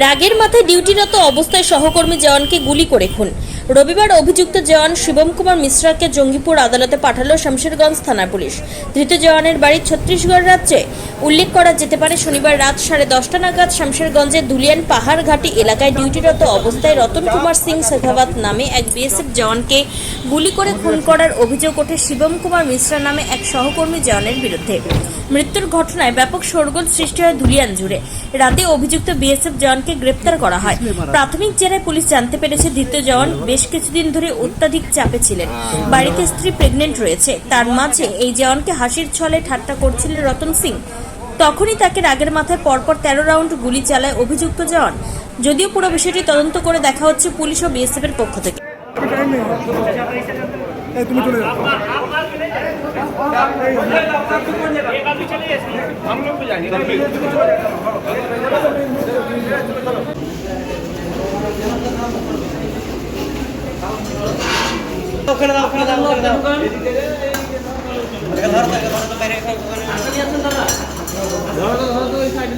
রাগের মাথায় ডিউটিরত অবস্থায় সহকর্মী জওয়ানকে গুলি করে খুন। রবিবার অভিযুক্ত জওয়ান শিবম কুমার মিশ্রাকে জঙ্গিপুর আদালতে পাঠালো শামশেরগঞ্জ থানা পুলিশ। ধৃত জওয়ানের বাড়ি ছত্তিশগড় রাজ্যে। উল্লেখ করা যেতে পারে, শনিবার রাত সাড়ে দশটা নাগাদ শামশেরগঞ্জের দুলিয়ান পাহাড় ঘাটি এলাকায় ডিউটিরত অবস্থায় রতন কুমার সিং শেখাওয়াত নামে এক বিএসএফ জওয়ানকে গুলি করে খুন করার অভিযোগ ওঠে শিবম কুমার মিশ্রা নামে এক সহকর্মী জওয়ানের বিরুদ্ধে। মৃত্যুর ঘটনায় ব্যাপক শোরগোল সৃষ্টি হয় ধুলিয়ান জুড়ে। রাতে অভিযুক্ত বিএসএফ জওয়ানকে গ্রেপ্তার করা হয়। প্রাথমিক জেরায় পুলিশ জানতে পেরেছে দ্বিতীয় জওয়ান বেশ কিছুদিন ধরে অত্যাধিক চাপে ছিলেন। বাড়িতে স্ত্রী প্রেগনেন্ট রয়েছে। তার মাঝে এই জওয়ানকে হাসির ছলে ঠাট্টা করছিলেন রতন সিং। তখনই তাকে রাগের মাথায় পরপর তেরো রাউন্ড গুলি চালায় অভিযুক্ত জওয়ান যদিও পুরো বিষয়টি তদন্ত করে দেখা হচ্ছে পুলিশ ও বিএসএফ এর পক্ষ থেকে। ওখানে দাও ওখানে দাও ওখানে দাও। সাইড